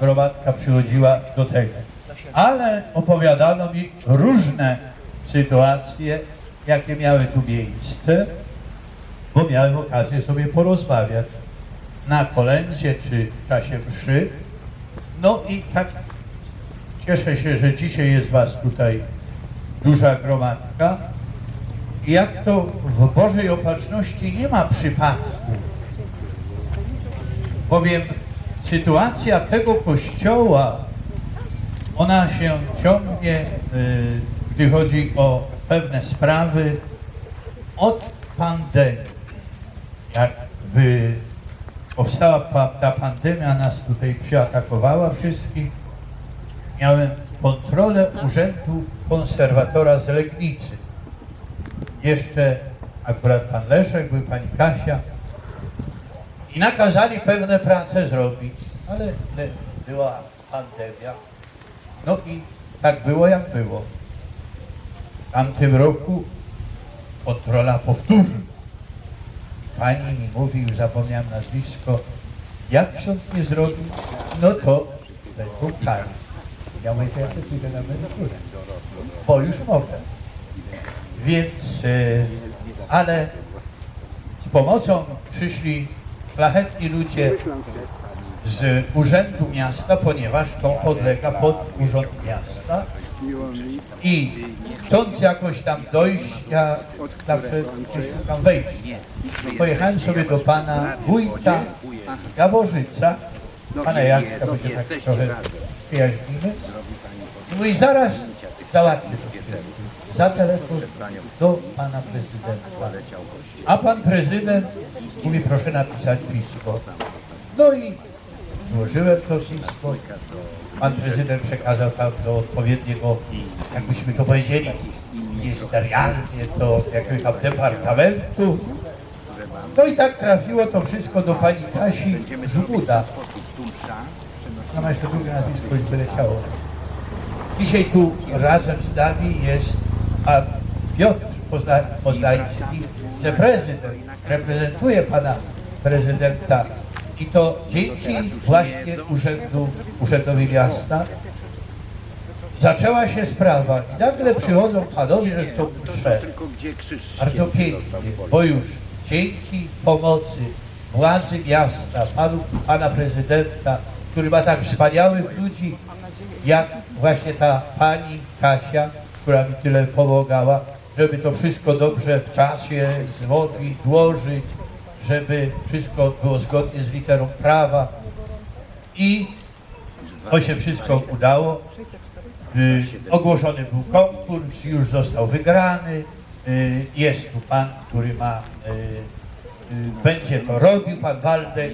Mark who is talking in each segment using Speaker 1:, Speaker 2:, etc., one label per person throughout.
Speaker 1: gromadka przychodziła do tego. Ale opowiadano mi różne sytuacje, jakie miały tu miejsce, bo miałem okazję sobie porozmawiać na kolędzie czy w czasie mszy. No i tak cieszę się, że dzisiaj jest Was tutaj duża gromadka. Jak to w Bożej Opatrzności nie ma przypadku, bowiem sytuacja tego kościoła, ona się ciągnie, y, gdy chodzi o pewne sprawy, od pandemii. Jak by powstała ta pandemia, nas tutaj przyatakowała wszystkich, miałem kontrolę Urzędu Konserwatora z Legnicy. Jeszcze akurat pan Leszek, był pani Kasia, i nakazali pewne prace zrobić, ale była pandemia. No i tak było jak było. W tamtym roku kontrola powtórzył. Pani mi mówi, już zapomniałem nazwisko, jak ksiądz nie zrobił, no to będą kary. Ja mówię, to ja sobie pójdę na emeryturę, bo już mogę. Więc, e, ale z pomocą przyszli szlachetni ludzie z Urzędu Miasta, ponieważ to podlega pod Urząd Miasta i chcąc jakoś tam dojść, ja zawsze szukam wejść. Pojechałem sobie do pana wójta Jaworzyca, pana Jacka, bo się tak trochę przyjaźnimy. I mówi, zaraz załatwię to. Za telefon do pana prezydenta. A pan prezydent mówi, proszę napisać pismo. No i złożyłem to. Pan prezydent przekazał tam do odpowiedniego, jakbyśmy to powiedzieli, ministerialnie, do jakiegoś tam departamentu. No i tak trafiło to wszystko do pani Kasi Żubuda. Ona ma jeszcze drugie nazwisko i wyleciało. Dzisiaj tu razem z nami jest pan Piotr Pozna- Poznański, wiceprezydent, reprezentuje pana prezydenta i to dzięki właśnie urzędu, urzędowi miasta zaczęła się sprawa i nagle przychodzą panowie, że chcą mszę. Bardzo pięknie, bo już dzięki pomocy władzy miasta, panu, pana prezydenta, który ma tak wspaniałych ludzi, jak właśnie ta pani Kasia, która mi tyle pomagała, żeby to wszystko dobrze w czasie zwodnić, złożyć, żeby wszystko było zgodnie z literą prawa. I to się wszystko udało. Y, ogłoszony był konkurs, już został wygrany. Y, jest tu pan, który ma, y, będzie to robił, pan Waldek.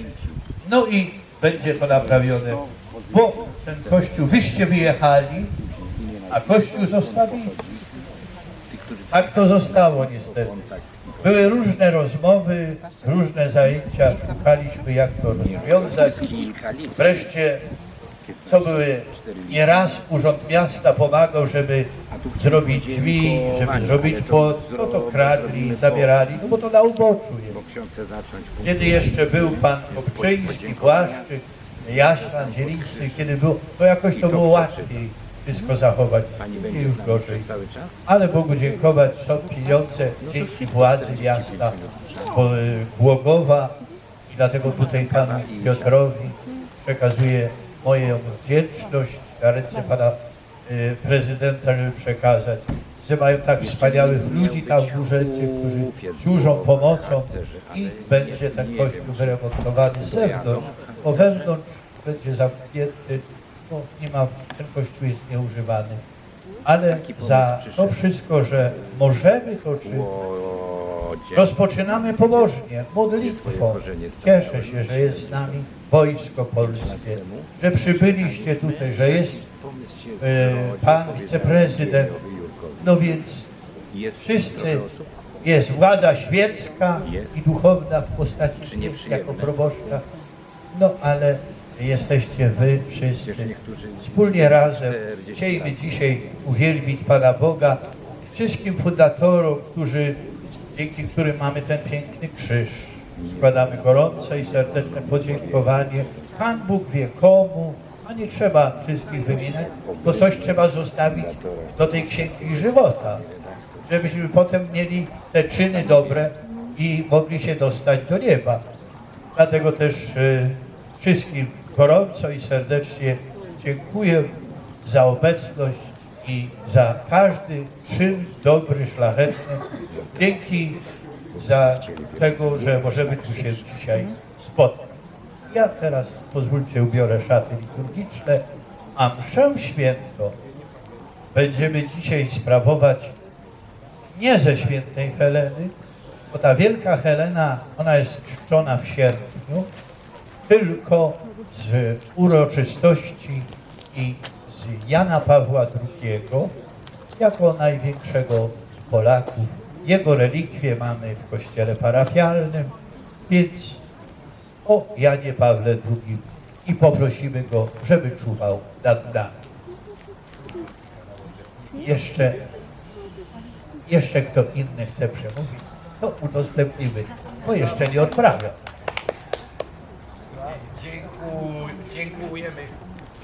Speaker 1: No i będzie to naprawione, bo ten kościół, wyście wyjechali, a kościół zostawili. Tak to zostało niestety. Były różne rozmowy, różne zajęcia, szukaliśmy jak to rozwiązać. Wreszcie, co były, nieraz Urząd Miasta pomagał, żeby zrobić drzwi, żeby zrobić płot, no to kradli, zabierali, no bo to na uboczu jest. Kiedy jeszcze był pan Kopczyński, Błaszczyk, Jaślan, Zieliński, kiedy było, to jakoś to było łatwiej wszystko zachować,
Speaker 2: będzie
Speaker 1: już gorzej. Ale Bogu dziękować, są pieniądze dzięki władzy miasta y, Głogowa i dlatego tutaj panu Piotrowi przekazuję moją wdzięczność na ręce pana y, prezydenta, żeby przekazać, że mają tak wspaniałych ludzi tam w urzędzie, którzy służą pomocą i będzie ten kościół wyremontowany z zewnątrz, bo wewnątrz będzie zamknięty, nie ma, ten kościół jest nieużywany. Ale za to wszystko, że możemy to czynić. Rozpoczynamy pobożnie, modlitwą. Cieszę się, że jest z nami Wojsko Polskie, że przybyliście tutaj, że jest e, pan wiceprezydent. No więc
Speaker 2: Jest
Speaker 1: wszyscy, jest władza świecka
Speaker 2: Jest.
Speaker 1: i duchowna w postaci
Speaker 2: nieprzyjemne?
Speaker 1: jako proboszcza. No ale jesteście wy wszyscy wspólnie razem.
Speaker 2: 40
Speaker 1: Chcieliśmy
Speaker 2: lat.
Speaker 1: dzisiaj uwielbić Pana Boga, wszystkim fundatorom, którzy, dzięki którym mamy ten piękny krzyż. Składamy gorące i serdeczne podziękowanie. Pan Bóg wie komu, A nie trzeba wszystkich wymieniać, bo coś trzeba zostawić do tej księgi żywota, żebyśmy potem mieli te czyny dobre i mogli się dostać do nieba. Dlatego też e, wszystkim gorąco i serdecznie dziękuję za obecność i za każdy czyn dobry, szlachetny. Dzięki za tego, że możemy tu się dzisiaj spotkać. Ja teraz pozwólcie ubiorę szaty liturgiczne, a mszę świętą będziemy dzisiaj sprawować nie ze świętej Heleny, bo ta wielka Helena, ona jest czczona w sierpniu, tylko z uroczystości i z Jana Pawła II, jako największego z Polaków. Jego relikwie mamy w kościele parafialnym, więc o Janie Pawle II i poprosimy go, żeby czuwał nad nami. Jeszcze, jeszcze kto inny chce przemówić, to udostępnimy, bo jeszcze nie odprawiam.
Speaker 3: Dziękuję,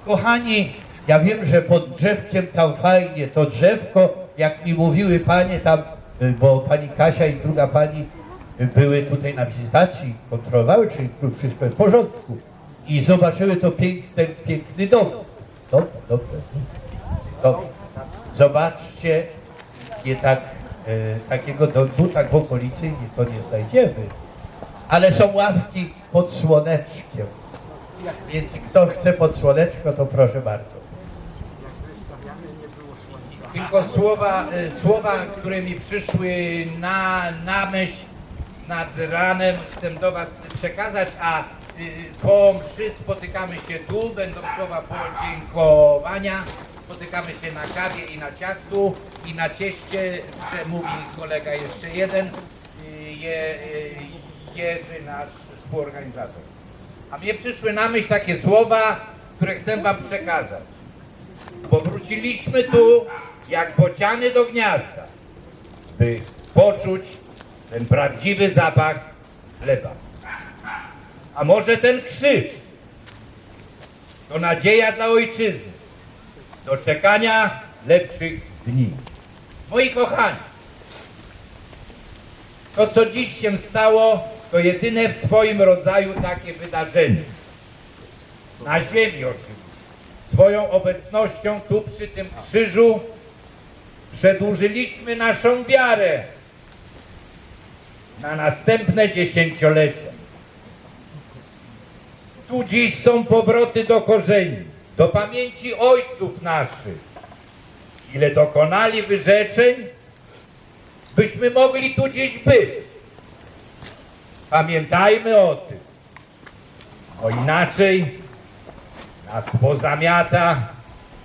Speaker 1: Kochani, ja wiem, że pod drzewkiem tam fajnie, to drzewko, jak mi mówiły panie tam, y, bo pani Kasia i druga pani były tutaj na wizytacji, kontrolowały, czy wszystko jest w porządku i zobaczyły to pięk, ten piękny dom. Dobrze, dobrze, dobrze. Zobaczcie, nie tak, y, takiego domu tak w okolicy nie, to nie znajdziemy, ale są ławki pod słoneczkiem. Więc kto chce pod słoneczko, to proszę bardzo.
Speaker 3: Tylko słowa, e, słowa, które mi przyszły na, na myśl nad ranem, chcę do Was przekazać, a y, po mszy spotykamy się tu, będą słowa podziękowania, spotykamy się na kawie i na ciastu i na cieście przemówi kolega jeszcze jeden, y, je, y, Jerzy, nasz współorganizator. A mnie przyszły na myśl takie słowa, które chcę Wam przekazać. Bo wróciliśmy tu jak bociany do gniazda, by poczuć ten prawdziwy zapach chleba. A może ten krzyż to nadzieja dla ojczyzny, do czekania lepszych dni. Moi kochani, to co dziś się stało, to jedyne w swoim rodzaju takie wydarzenie. Na ziemi oczywiście. Swoją obecnością tu przy tym krzyżu przedłużyliśmy naszą wiarę na następne dziesięciolecia. Tu dziś są powroty do korzeni, do pamięci ojców naszych, ile dokonali wyrzeczeń, byśmy mogli tu dziś być. Pamiętajmy o tym, bo inaczej nas pozamiata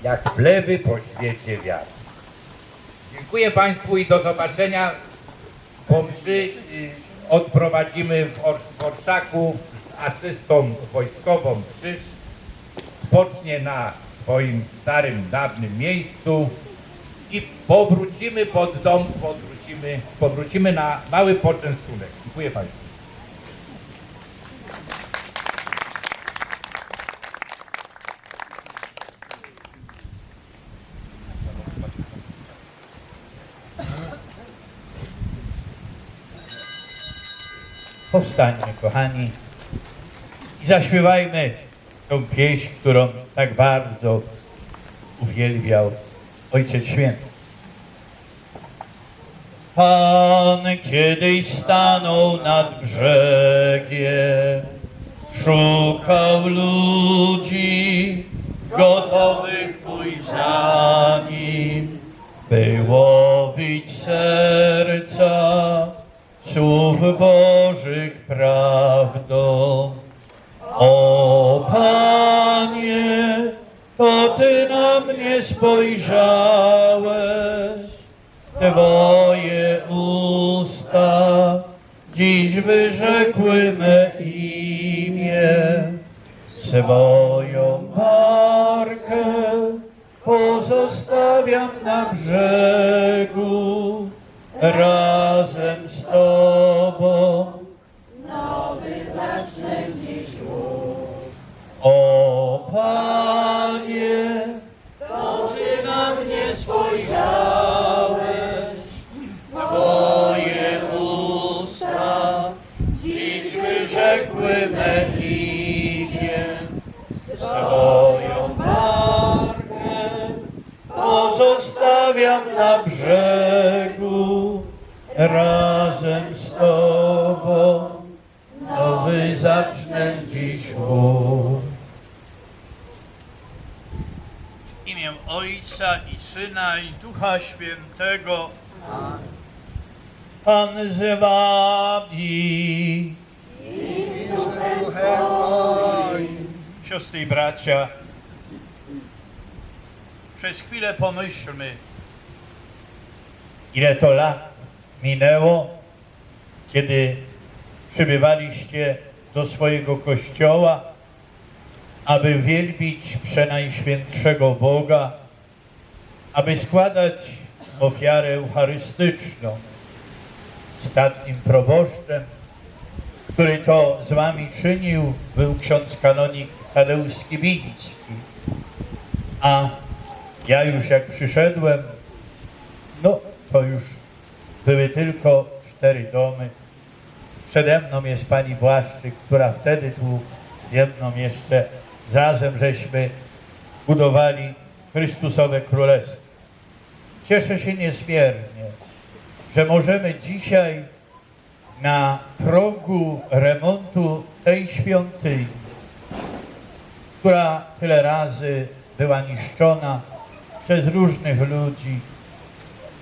Speaker 3: jak plewy po świecie wiatr. Dziękuję Państwu i do zobaczenia po mszy. y, Odprowadzimy w, Or w Orszaku z asystą wojskową krzyż. Spocznie na swoim starym, dawnym miejscu i powrócimy pod dom, powrócimy, powrócimy na mały poczęstunek. Dziękuję Państwu.
Speaker 1: Powstańmy, kochani, i zaśpiewajmy tą pieśń, którą tak bardzo uwielbiał Ojciec Święty. Pan kiedyś stanął nad brzegiem, szukał ludzi gotowych pójść za nim, by łowić serca słów Bożych prawdą. O Panie, to Ty na mnie spojrzałeś, Twoje usta dziś wyrzekły me imię, swoją markę pozostawiam na brzegu razem z Tobą. Panie, to Ty na mnie spojrzałeś, Twoje usta dziś wyrzekły me imię, swoją markę pozostawiam na brzegu, razem Ojca i Syna i Ducha Świętego. Pan z Wami. Siostry i bracia, przez chwilę pomyślmy, ile to lat minęło, kiedy przybywaliście do swojego kościoła, aby wielbić Przenajświętszego Boga, aby składać ofiarę eucharystyczną. Ostatnim proboszczem, który to z wami czynił, był ksiądz kanonik Tadeusz Skibiński. A ja już jak przyszedłem, no to już były tylko cztery domy. Przede mną jest pani Błaszczyk, która wtedy tu ze mną jeszcze razem żeśmy budowali Chrystusowe Królestwo. Cieszę się niezmiernie, że możemy dzisiaj na progu remontu tej świątyni, która tyle razy była niszczona przez różnych ludzi,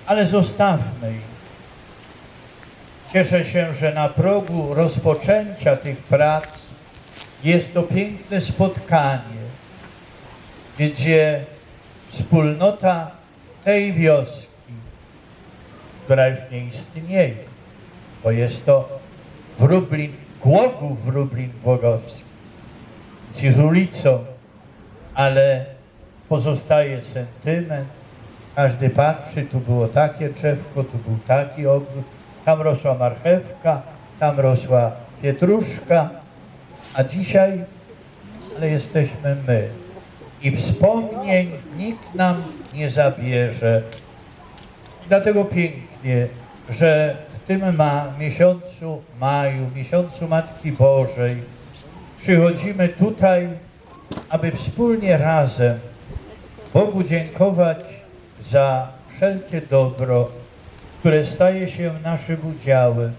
Speaker 1: ale zostawmy ich. Cieszę się, że na progu rozpoczęcia tych prac jest to piękne spotkanie, gdzie wspólnota tej wioski, która już nie istnieje, bo jest to Wróblin, Głogów Wróblin Głogowski, z ulicą, ale pozostaje sentyment. Każdy patrzy, tu było takie drzewko, tu był taki ogród, tam rosła marchewka, tam rosła pietruszka, a dzisiaj, ale jesteśmy my. I wspomnień nikt nam nie zabierze. Dlatego pięknie, że w tym ma, miesiącu maju, miesiącu Matki Bożej, przychodzimy tutaj, aby wspólnie razem Bogu dziękować za wszelkie dobro, które staje się naszym udziałem,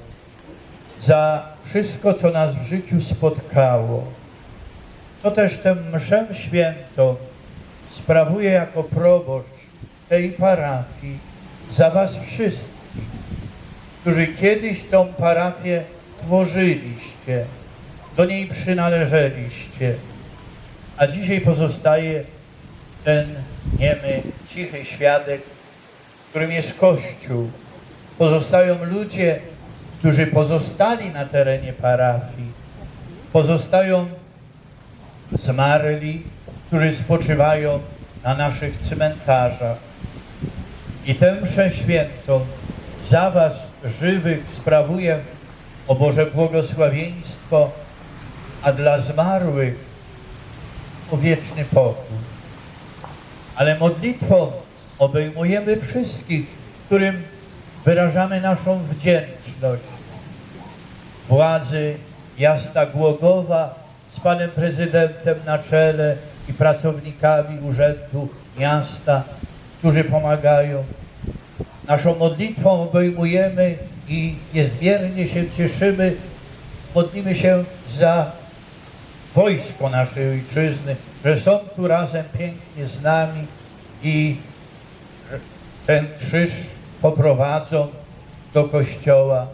Speaker 1: za wszystko, co nas w życiu spotkało. To też tę mszę świętą sprawuję jako proboszcz tej parafii za was wszystkich, którzy kiedyś tą parafię tworzyliście, do niej przynależeliście, a dzisiaj pozostaje ten niemy, cichy świadek, którym jest Kościół. Pozostają ludzie, którzy pozostali na terenie parafii. Pozostają zmarli, którzy spoczywają na naszych cmentarzach. I tę mszę świętą za was żywych sprawuję, o Boże błogosławieństwo, a dla zmarłych o wieczny pokój. Ale modlitwą obejmujemy wszystkich, którym wyrażamy naszą wdzięczność. Władzy miasta Głogowa z panem prezydentem na czele i pracownikami urzędu miasta, którzy pomagają. Naszą modlitwą obejmujemy i niezmiernie się cieszymy, modlimy się za wojsko naszej ojczyzny, że są tu razem pięknie z nami i ten krzyż poprowadzą do kościoła.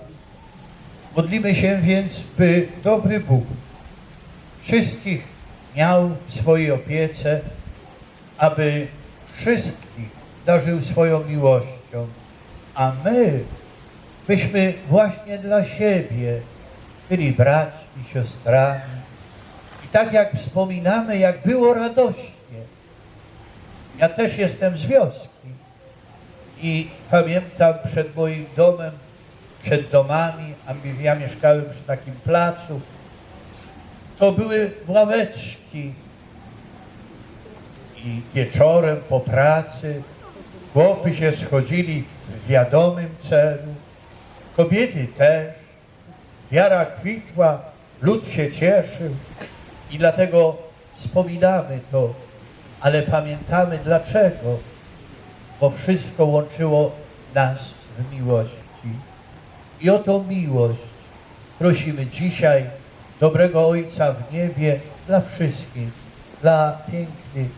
Speaker 1: Modlimy się więc, by dobry Bóg wszystkich miał w swojej opiece, aby wszystkich darzył swoją miłością, a my byśmy właśnie dla siebie byli braćmi, siostrami. I tak jak wspominamy, jak było radośnie. Ja też jestem z wioski i pamiętam przed moim domem, przed domami, a ja mieszkałem przy takim placu, to były ławeczki. I wieczorem po pracy chłopy się schodzili w wiadomym celu, kobiety też, wiara kwitła, lud się cieszył. I dlatego wspominamy to, ale pamiętamy dlaczego, bo wszystko łączyło nas w miłości. I o tą miłość prosimy dzisiaj dobrego Ojca w niebie dla wszystkich, dla pięknych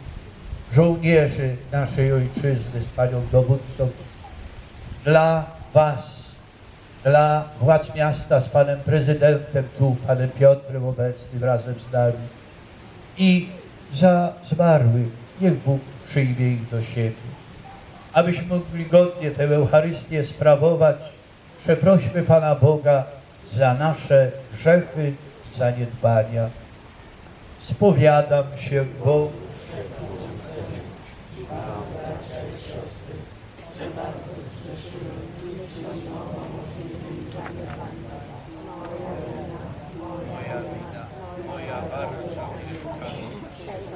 Speaker 1: żołnierzy naszej Ojczyzny z Panią Dowódcą, dla Was, dla władz miasta z Panem Prezydentem tu, Panem Piotrem obecnym razem z nami i za zmarłych, niech Bóg przyjmie ich do siebie. Abyśmy mogli godnie tę Eucharystię sprawować, przeprośmy Pana Boga za nasze grzechy, zaniedbania. Spowiadam się Bogu. Moja wina, moja bardzo wielka.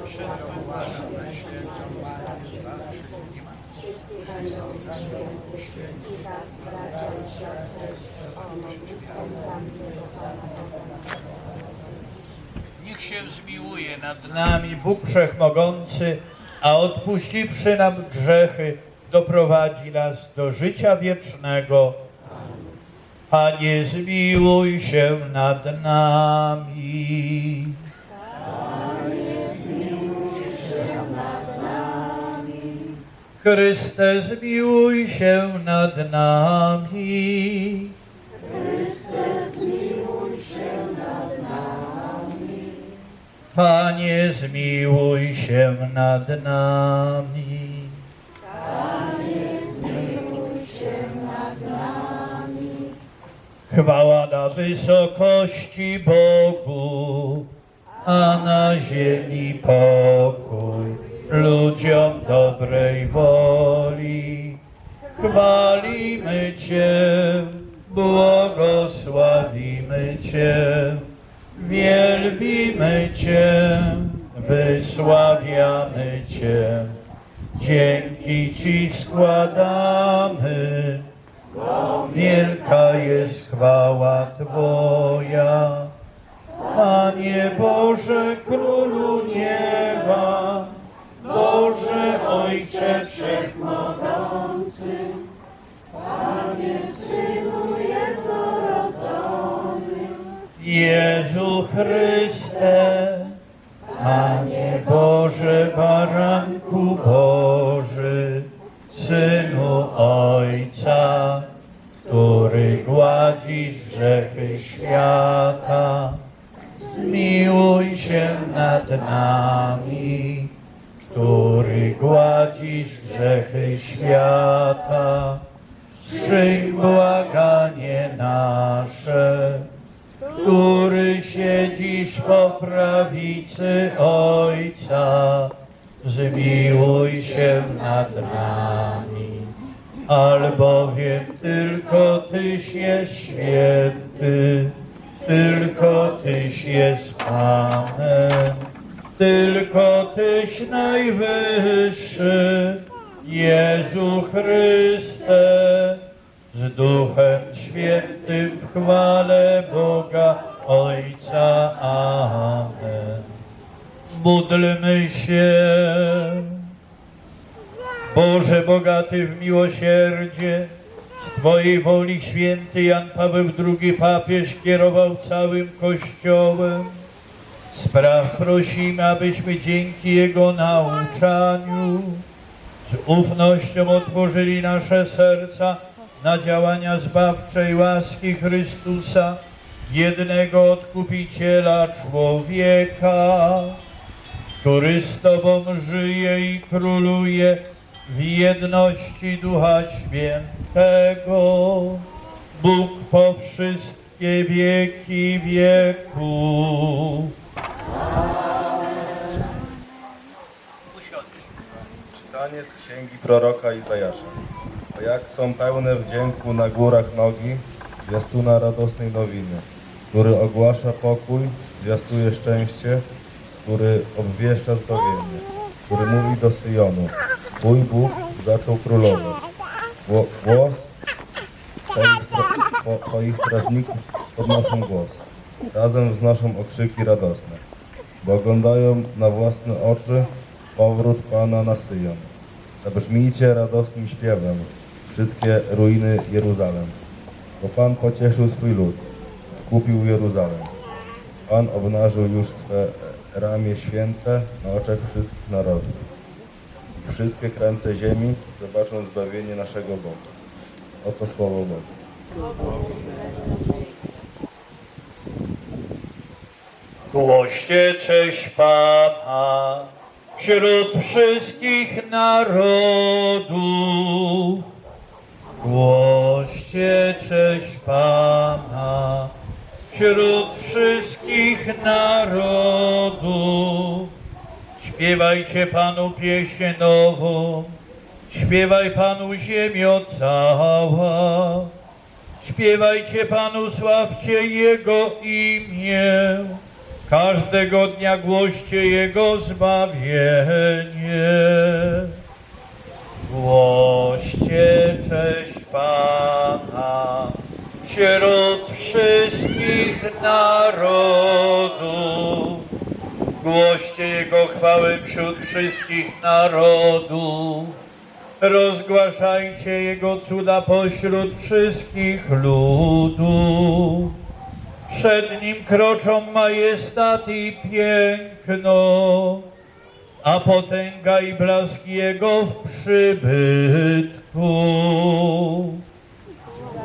Speaker 1: Przeprowadzam na świętą Maryję, Matkę i Matkę. Niech się zmiłuje nad nami Bóg Wszechmogący, a odpuściwszy nam grzechy, doprowadzi nas do życia wiecznego. Panie, zmiłuj się nad nami. Chryste, zmiłuj się nad nami. Panie, zmiłuj się nad nami. Chwała na wysokości Bogu, a na ziemi pokój ludziom dobrej woli. Chwalimy Cię, błogosławimy Cię, wielbimy Cię, wysławiamy Cię. Dzięki Ci składamy, Wielka jest chwała Twoja, Panie Boże, Królu nieba, Boże Ojcze Wszechmogący, Jezu Chryste, Panie Boże, Baranku Boży, Synu Ojca, który gładzisz grzechy świata, zmiłuj się nad nami, który gładzisz grzechy świata, przyjm błaganie nasze, który siedzisz po prawicy Ojca, zmiłuj się nad nami. Albowiem tylko Tyś jest święty, tylko Tyś jest Panem, tylko Tyś najwyższy, Jezu Chryste, z Duchem Świętym w chwale Boga Ojca. Amen. Módlmy się. Boże bogaty w miłosierdzie, z Twojej woli święty Jan Paweł II papież kierował całym Kościołem. Spraw prosimy, abyśmy dzięki Jego nauczaniu z ufnością otworzyli nasze serca na działania zbawczej łaski Chrystusa, jednego Odkupiciela człowieka, który z Tobą żyje i króluje w jedności Ducha Świętego, Bóg po wszystkie wieki wieków.
Speaker 4: Czytanie z księgi proroka Izajasza. Jak są pełne wdzięku na górach nogi, zwiastuna radosnej nowiny, który ogłasza pokój, zwiastuje szczęście, który obwieszcza zbawienie. który mówi do Syjonu, Twój Bóg zaczął królować. Gło- Głos Twoich, stra- two- twoich strażników podnoszą głos. Razem wznoszą okrzyki radosne, bo oglądają na własne oczy powrót Pana na Syjon. Zabrzmijcie radosnym śpiewem wszystkie ruiny Jeruzalem, bo Pan pocieszył swój lud, kupił Jeruzalem. Pan obnażył już swe ramię święte na oczach wszystkich narodów. Wszystkie krańce ziemi zobaczą zbawienie naszego Boga. Oto Słowo Boże.
Speaker 1: Głoście cześć Pana wśród wszystkich narodów. Głoście cześć Pana wśród wszystkich narodów. Śpiewajcie Panu pieśń nową, śpiewaj Panu ziemio cała. Śpiewajcie Panu, sławcie Jego imię. Każdego dnia głoście Jego zbawienie. Głoście cześć Pana wśród wszystkich narodów. Głoście Jego chwałę wśród wszystkich narodów. Rozgłaszajcie Jego cuda pośród wszystkich ludów. Przed Nim kroczą majestat i piękno, a potęga i blask Jego w przybytku.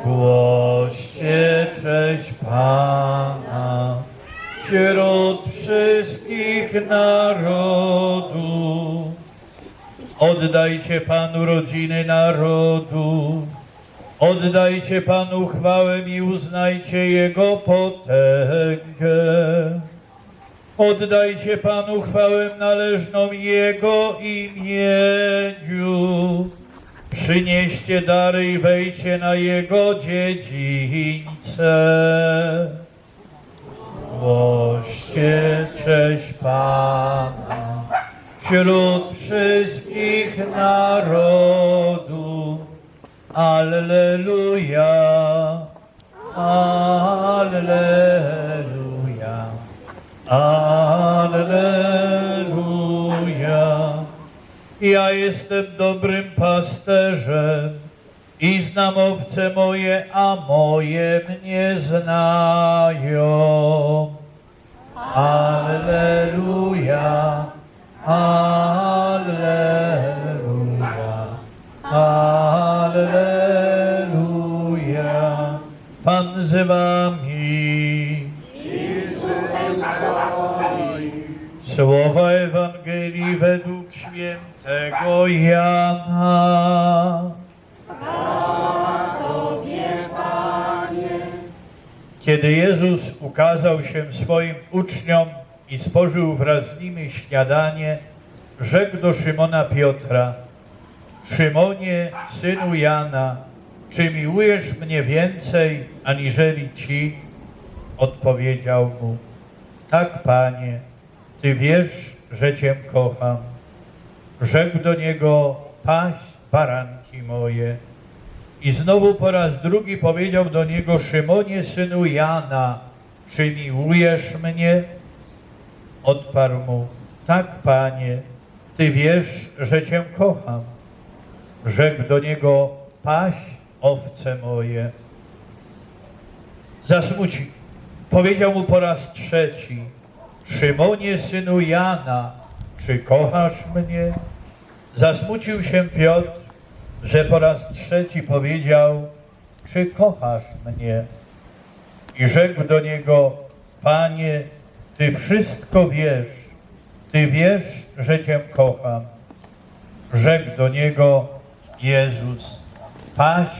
Speaker 1: Głoście cześć Pana wśród wszystkich narodów. Oddajcie Panu rodziny narodu. Oddajcie Panu chwałę i uznajcie Jego potęgę. Oddajcie Panu chwałę należną Jego imieniu. Przynieście dary i wejdźcie na Jego dziedzińce. Głoście cześć Pana wśród wszystkich narodów. Alleluja, Alleluja, Alleluja. Ja jestem dobrym pasterzem i znam owce moje, a moje mnie znają. Alleluja, Alleluja, Alleluja. Pan z wami. Słowa Ewangelii według świętego Jana. Kiedy Jezus ukazał się swoim uczniom i spożył wraz z nimi śniadanie, rzekł do Szymona Piotra: Szymonie, synu Jana, czy miłujesz mnie więcej aniżeli ci? Odpowiedział mu: Tak, panie, ty wiesz, że cię kocham. Rzekł do niego: Paś baranki moje. I znowu po raz drugi powiedział do niego, Szymonie, synu Jana, czy miłujesz mnie? Odparł mu, tak, panie, ty wiesz, że cię kocham. Rzekł do niego, paś owce moje. Zasmuci. Powiedział mu po raz trzeci, Szymonie, synu Jana, czy kochasz mnie? Zasmucił się Piotr, że po raz trzeci powiedział, czy kochasz mnie? I rzekł do niego, Panie, Ty wszystko wiesz, Ty wiesz, że Cię kocham. Rzekł do niego Jezus, paś